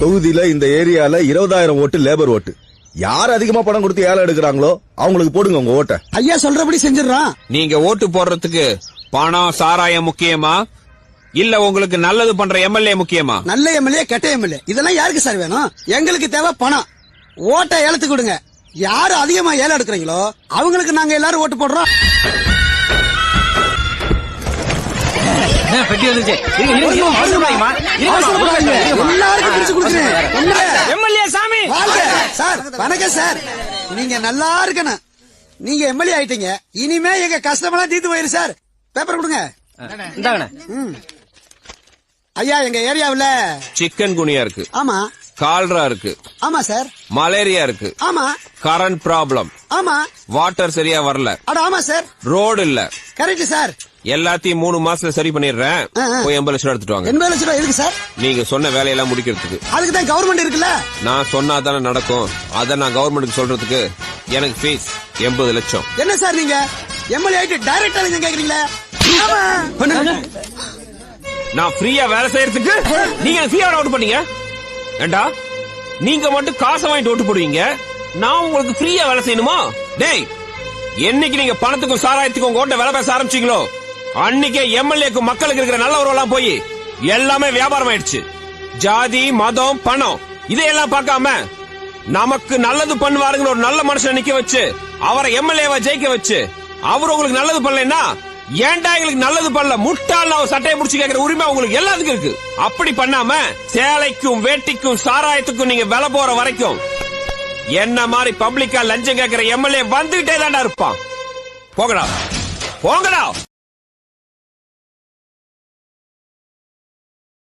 தொகுதியில இந்த ஏரியால இருபதாயிரம் ஓட்டு லேபர் ஓட்டு. யார் அதிகமா பணம் கொடுத்து ஏழை எடுக்கிறாங்களோ அவங்களுக்கு போடுங்க உங்க ஓட்டை. ஐயா சொல்றபடி செஞ்சிடறான். நீங்க ஓட்டு போடுறதுக்கு பணம் சாராயம் முக்கியமா? இல்ல உங்களுக்கு நல்லது பண்ற எம்எல்ஏ முக்கியமா? நல்ல எம்எல்ஏ கெட்ட எம்எல்ஏ. இதெல்லாம் யாருக்கு சார் வேணும்? எங்களுக்கு தேவை பணம். ஓட்டை ஏலத்து கொடுங்க. யாரு அதிகமா ஏலம் எடுக்கிறீங்களோ அவங்களுக்கு நாங்க எல்லாரும் ஓட்டு போடுறோம். பெட்டி வணக்கம் சார். நீங்க நல்லா இருக்கணும். நீங்க எம்எல்ஏ ஆயிட்டீங்க. இனிமே எங்க கஷ்டமெல்லாம் தீர்த்து போயிரு சார். பேப்பர் கொடுங்க. ஐயா எங்க ஏரியாவுல சிக்கன் குனியா இருக்கு. ஆமா. கால்ரா இருக்கு. ஆமா சார். மலேரியா இருக்கு. ஆமா. Current problem. ஆமா. வாட்டர் சரியா வரல. அட ஆமா சார் ரோடு இல்ல. கரெக்ட் சார் எல்லாத்தையும் மூணு மாசத்துல சரி பண்ணிடுறேன். போய் எண்பது லட்சம் எடுத்துட்டு வாங்க. எண்பது லட்சம் எதுக்கு சார் நீங்க சொன்ன வேலையெல்லாம் முடிக்கிறதுக்கு. அதுக்கு தான் கவர்மெண்ட் இருக்குல்ல? நான் சொன்னா தானே நடக்கும். அத நான் கவர்மெண்ட்டுக்கு சொல்றதுக்கு எனக்கு ஃபீஸ் எண்பது லட்சம். என்ன சார் நீங்க? எம்எல்ஏ ஆயிட்டு டைரக்டா நீங்க கேக்குறீங்களா. நான் ஃப்ரீயா வேலை செய்யறதுக்கு நீங்க ஃப்ரீயா ஓட்டு பண்ணீங்க? ஏண்டா? நீங்க மட்டும் காசை வாங்கிட்டு ஓட்டு போடுவீங்க? நான் உங்களுக்கு ஃப்ரீயா வேலை செய்யணுமா? டேய் என்னைக்கு நீங்க பணத்துக்கும் சாராயத்துக்கும் உங்க ஓட்ட வேலை பேச ஆரம்பிச்சீங்களோ அன்னைக்கே எம்எல்ஏக்கு மக்களுக்கு இருக்கிற நல்ல உறவெல்லாம் போய் எல்லாமே வியாபாரம் ஆயிடுச்சு. ஜாதி மதம் பணம் இதையெல்லாம் பார்க்காம நமக்கு நல்லது பண்ணுவாருங்கிற ஒரு நல்ல மனுஷனை நிக்க வச்சு அவரை எம்எல்ஏவா ஜெயிக்க வச்சு அவர் உங்களுக்கு நல்லது பண்ணலைன்னா ஏன்டா எங்களுக்கு நல்லது பண்ணல? முட்டாள் அவர் சட்டையை முடிச்சு கேக்குற உரிமை உங்களுக்கு எல்லாத்துக்கும் இருக்கு. அப்படி பண்ணாம சேலைக்கும் வேட்டிக்கும் சாராயத்துக்கும் நீங்க வில போற வரைக்கும் என்ன மாதிரி பப்ளிக்கா லஞ்சம் கேட்கிற எம்எல்ஏ வந்துகிட்டே தாண்டா இருப்பான். போகடா போங்கடா.